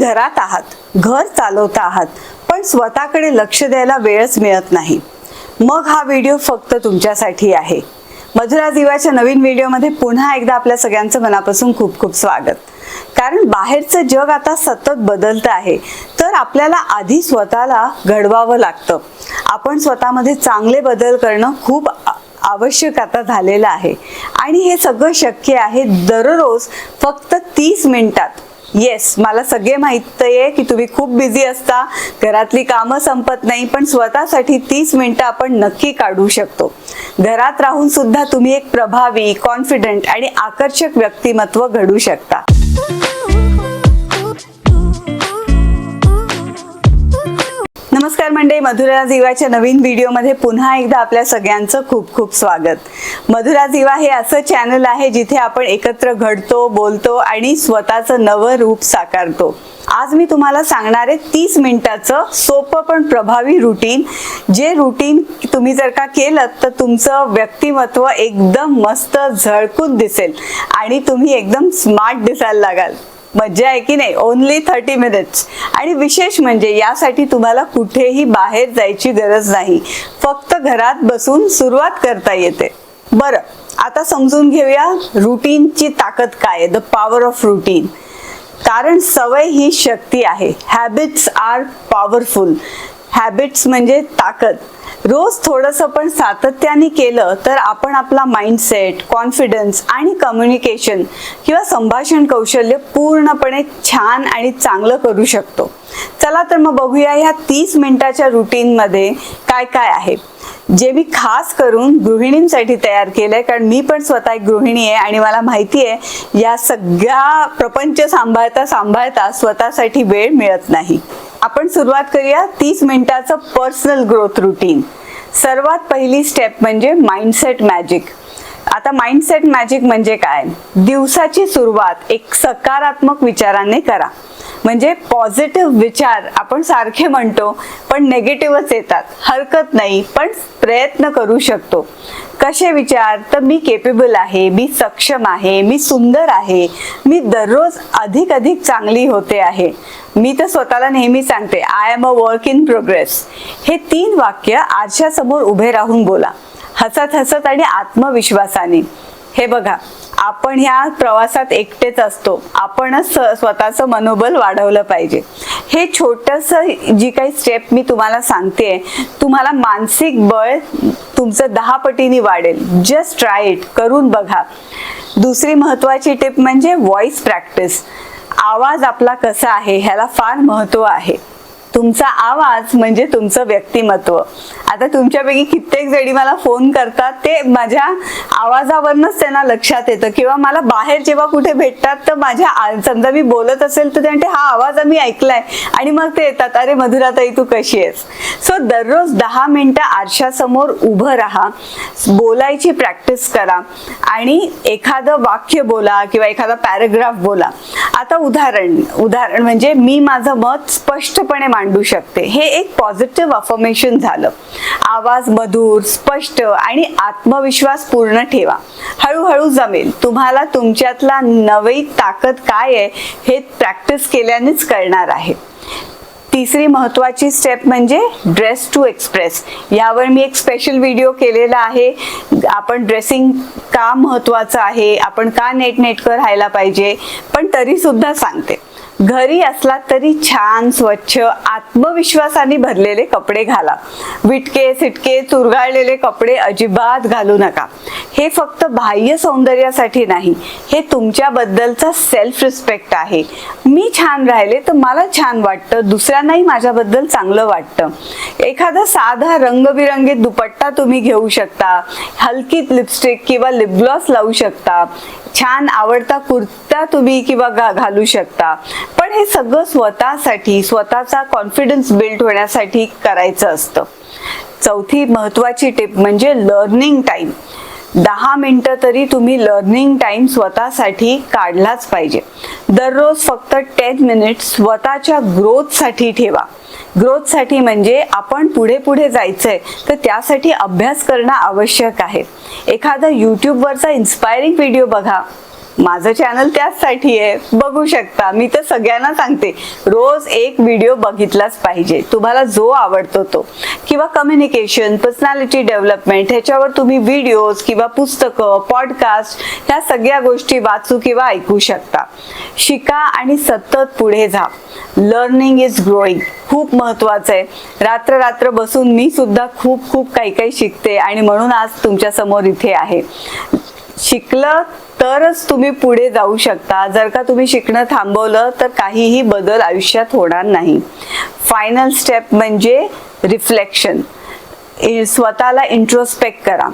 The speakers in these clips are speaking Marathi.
घरात आहात घर चालवता आहात पण स्वतःकडे लक्ष द्यायला वेळच मिळत नाही. मग हा व्हिडिओ फक्त तुमच्यासाठी आहे. मधुरा दिवाच्या नवीन व्हिडिओमध्ये पुन्हा एकदा आपल्या सगळ्यांचं मनापासून खूप खूप स्वागत. कारण बाहेरचं जग आता सतत बदलतं आहे तर आपल्याला आधी स्वतःला घडवावं लागतं. आपण स्वतःमध्ये चांगले बदल करणं खूप आवश्यक आता झालेलं आहे. आणि हे सगळं शक्य आहे दररोज फक्त तीस मिनिटात. येस मला सगळे माहीत आहे की तुम्ही खूप बिझी असता. घरातली कामं संपत नाही पण स्वतःसाठी तीस मिनिटं आपण नक्की काढू शकतो. घरात राहून सुद्धा तुम्ही एक प्रभावी कॉन्फिडंट आणि आकर्षक व्यक्तिमत्व घडू शकता. नमस्कार मंडळी मधुरा जीवाच्या नवीन व्हिडिओमध्ये पुन्हा एकदा आपल्या सगळ्यांचं खूप खूप स्वागत. मधुरा जीवा हे असं चॅनल आहे जिथे आपण एकत्र घडतो बोलतो आणि स्वतःचं नवं रूप साकारतो. आज मी तुम्हाला सांगणार आहे तीस मिनिटाचं सोपं पण प्रभावी रुटीन जे रुटीन तुम्ही जर का केलं तर तुमचं व्यक्तिमत्व एकदम मस्त झळकून दिसेल आणि तुम्ही एकदम स्मार्ट दिसायला लागाल. मज्जा आहे की नाही? ओनली थर्टी मिनिट्स आणि विशेष म्हणजे यासाठी तुम्हाला कुठेही बाहेर जायची गरज नाही. फक्त घरात बसून सुरुवात करता येते. बरं आता समजून घेऊया रुटीनची ताकद काय आहे? द पॉवर ऑफ रुटीन कारण सवय ही शक्ती आहे. हॅबिट्स आर पॉवरफुल हॅबिट्स म्हणजे ताकद. रोज थोडंसं पण सातत्याने केलं तर आपण आपला माइंडसेट कॉन्फिडन्स आणि कम्युनिकेशन किंवा संभाषण कौशल्य पूर्णपणे छान आणि चांगलं करू शकतो. चला तर मग बघूया ह्या तीस मिनिटाच्या रुटीनमध्ये काय काय आहे. जे मी खास करून गृहिणींसाठी तयार केलंय कारण मी पण स्वतः एक गृहिणी आहे आणि मला माहिती आहे या सगळ्या प्रपंच सांभाळता सांभाळता स्वतःसाठी वेळ मिळत नाही. आपण सुरुवात करूया तीस मिनिटाचं पर्सनल ग्रोथ रुटीन सर्वात पहिली स्टेप म्हणजे माइंडसेट मॅजिक आता माइंडसेट मॅजिक म्हणजे काय? दिवसाची सुरुवात एक सकारात्मक विचाराने करा. म्हणजे पॉझिटिव्ह विचार आपण सारखे म्हणतो पण नेगेटिव्हच येतात. हरकत नाही पण प्रयत्न करू शकतो. कसे विचार? तर मी केपेबल आहे मी सक्षम आहे मी सुंदर आहे. मी दररोज अधिक अधिक चांगली होते आहे. मी तर स्वतःला नेहमी सांगते I am a work in progress हे तीन वाक्य आरशासमोर उभे राहून बोला. हसत हसत आणि आत्मविश्वासाने. हे बघा. आपण ह्या प्रवासात एकटेच असतो. आपणच स- स्वतःचं मनोबल वाढवलं पाहिजे. हे छोटस जी काही स्टेप मी तुम्हाला सांगते तुम्हाला मानसिक बळ तुमचं दहा पटीने वाढेल. जस्ट ट्राय इट करून बघा. दुसरी महत्वाची टिप म्हणजे व्हॉइस प्रॅक्टिस आवाज आपला कसा आहे ह्याला फार महत्त्व आहे. तुमचा आवाज म्हणजे तुमचं व्यक्तिमत्व. आता तुमच्यापैकी कित्येक जणी मला फोन करतात ते माझ्या आवाजावरनच त्यांना लक्षात येतं किंवा मला बाहेर जेव्हा कुठे भेटतात तर माझ्या समजा मी बोलत असेल तर ते हा आवाज आम्ही ऐकलाय आणि मग ते येतात अरे मधुराताई तू कशी आहेस? सो दररोज दहा मिनिटं आरशासमोर उभं राहा बोलायची प्रॅक्टिस करा आणि एखादं वाक्य बोला किंवा एखादा पॅराग्राफ बोला. आता उदाहरण उदाहरण म्हणजे मी माझं मत स्पष्टपणे मांडू मांडू शकते. हे एक पॉझिटिव्ह अफर्मेशन झालं. आवाज मधुर स्पष्ट आणि आत्मविश्वास पूर्ण ठेवा. हळूहळू जमेल. तुम्हाला तुमच्यातला नवी ताकद काय आहे हे प्रॅक्टिस केल्यानेच कळणार आहे. तिसरी महत्त्वाची स्टेप म्हणजे ड्रेस टू एक्सप्रेस यावर मी एक स्पेशल व्हिडिओ केलेला आहे. आपण ड्रेसिंग का महत्त्वाचं आहे आपण का नेटनेटकं राहायला पाहिजे पण तरीसुद्धा सांगते. घरी असला तरी छान स्वच्छ आत्मविश्वासाने भरलेले कपडे घाला. विटके सिटके चुरगाळलेले कपडे अजिबात घालू नका. हे फक्त बाह्य सौंदर्यासाठी नाही हे तुमच्याबद्दलचा सेल्फ रिस्पेक्ट आहे. मी छान राहिले तर मला छान वाटतं दुसऱ्यांनाही माझ्याबद्दल चांगलं वाटतं. एखादा साधा रंगबिरंगी दुपट्टा तुम्ही घेऊ शकता हलकी लिपस्टिक किंवा लिपग्लॉस लावू शकता छान आवडता कुर्ता तुम्ही किंवा घा- घालू शकता. पण हे सगळं स्वतःसाठी स्वतःचा कॉन्फिडन्स बिल्ड होण्यासाठी करायचं असतं. चौथी महत्वाची टिप म्हणजे लर्निंग टाइम दहा मिनटं तरी तुम्ही लर्निंग टाइम स्वतःसाठी काढलाच पाहिजे. दररोज फक्त टेन मिनिट स्वतःच्या ग्रोथसाठी ठेवा. ग्रोथसाठी म्हणजे आपण पुढे पुढे जायचंय तर त्यासाठी अभ्यास करणं आवश्यक आहे. एखादा यूट्यूबवरचा इन्स्पायरिंग व्हिडिओ बघा. माझं चॅनल त्याचसाठी आहे. बघू शकता. मी तर सगळ्यांना सांगते रोज एक व्हिडिओ बघितलाच पाहिजे. तुम्हाला जो आवडतो तो. किंवा कम्युनिकेशन पर्सनॅलिटी डेव्हलपमेंट ह्याच्यावर तुम्ही व्हिडिओज किंवा पुस्तकं पॉडकास्ट ह्या सगळ्या गोष्टी वाचू किंवा ऐकू शकता. शिका आणि सतत पुढे जा. लर्निंग इज ग्रोईंग खूप महत्वाचं आहे. रात्र रात्र बसून मी सुद्धा खूप खूप काही काही शिकते आणि म्हणून आज तुमच्यासमोर इथे आहे. शिकलं तरच तुम्ही पुढे जाऊ शकता. जर का तुम्ही शिकणं थांबवलं तर काहीही बदल आयुष्यात होणार नाही. फायनल स्टेप म्हणजे रिफ्लेक्शन स्वतःला इंट्रोस्पेक्ट करा.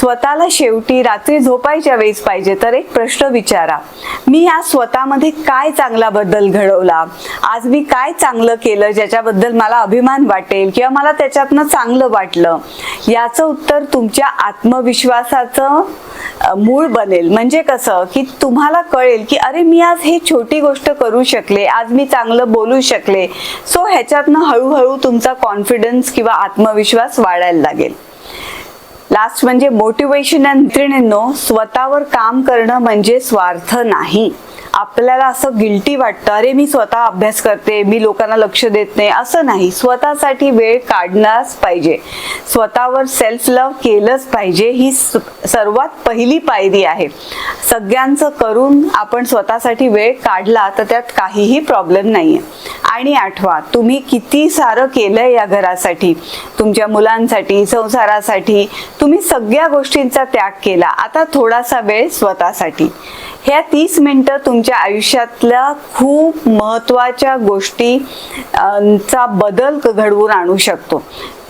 स्वतःला शेवटी रात्री झोपायच्या वेळेस पाहिजे तर एक प्रश्न विचारा. मी आज स्वतःमध्ये काय चांगला बदल घडवला? आज मी काय चांगलं केलं ज्याच्याबद्दल मला अभिमान वाटेल किंवा मला त्याच्यातनं चांगलं वाटलं? याचं उत्तर तुमच्या आत्मविश्वासाचं मूळ बनेल. म्हणजे कसं? की तुम्हाला कळेल की अरे मी आज हे छोटी गोष्ट करू शकले आज मी चांगलं बोलू शकले. सो ह्याच्यातनं हळूहळू तुमचा कॉन्फिडन्स किंवा आत्मविश्वास वाढायला लागेल. लास्ट म्हणजे मोटिवेशन आणि स्वतःवर काम करणं म्हणजे स्वार्थ नाही. आपल्याला असं गिल्टी वाटतं अरे मी स्वतः अभ्यास करते मी लोकांना लक्ष देत नाही असं नाही. स्वतःसाठी वेळ काढणारच पाहिजे. स्वतःवर सेल्फ लव केलंच पाहिजे ही स- सर्वात पहिली पायरी आहे. सगळ्यांचं करून आपण स्वतःसाठी वेळ काढला तर त्यात काहीही प्रॉब्लेम नाहीये. आणि आठवा तुम्ही किती सारं केलंय या घरासाठी तुमच्या मुलांसाठी संसारासाठी तुम्ही सगळ्या गोष्टींचा त्याग केला. आता थोडासा वेळ स्वतःसाठी. ह्या तीस मिनिटं तुमच्या आयुष्यातल्या खूप महत्त्वाच्या गोष्टी चा बदल घडवून आणू शकतो.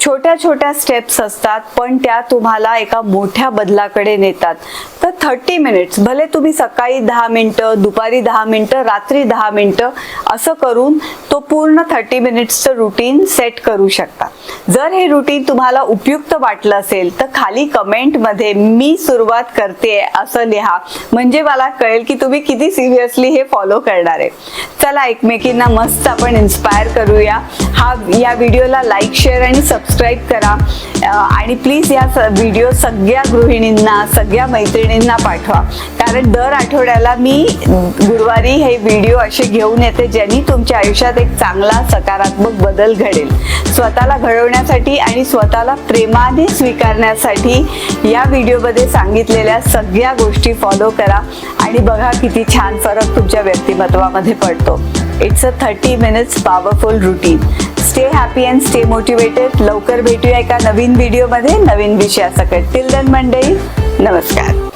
छोट्या छोट्या स्टेप्स असतात पण त्या तुम्हाला एका मोठ्या बदलाकडे नेतात. तर थर्टी मिनिट्स भले तुम्ही सकाळी दहा मिनटं दुपारी दहा मिनटं रात्री दहा मिनटं असं करून तो पूर्ण थर्टी मिनिट्सचं रुटीन सेट करू शकता. जर हे रुटीन तुम्हाला उपयुक्त वाटलं असेल तर खाली कमेंटमध्ये मी सुरुवात करते असं लिहा. म्हणजे मला कळेल की तुम्ही किती सिरियसली हे फॉलो करणार आहे. चला एकमेकींना मस्त आपण इन्स्पायर करूया. हा या व्हिडिओला लाईक शेअर आणि सबस्क्राईब करा. आणि प्लीज या व्हिडिओ सगळ्या गृहिणींना सगळ्या मैत्रिणींना पाठवा. कारण दर आठवड्याला मी गुरुवारी हे व्हिडिओ असे घेऊन येते ज्यांनी तुमच्या आयुष्यात एक चांगला सकारात्मक बदल घडेल. स्वतःला घडवण्यासाठी आणि स्वतःला प्रेमाने स्वीकारण्यासाठी या व्हिडिओमध्ये सांगितलेल्या सगळ्या गोष्टी फॉलो करा. आणि बघा किती छान फरक तुमच्या व्यक्तिमत्वामध्ये पडतो. It's a thirty minutes powerful routine stay happy and stay motivated लवकर भेटूया एका नवीन व्हिडिओमध्ये नवीन विषयासकट. टिल देन मंडई नमस्कार.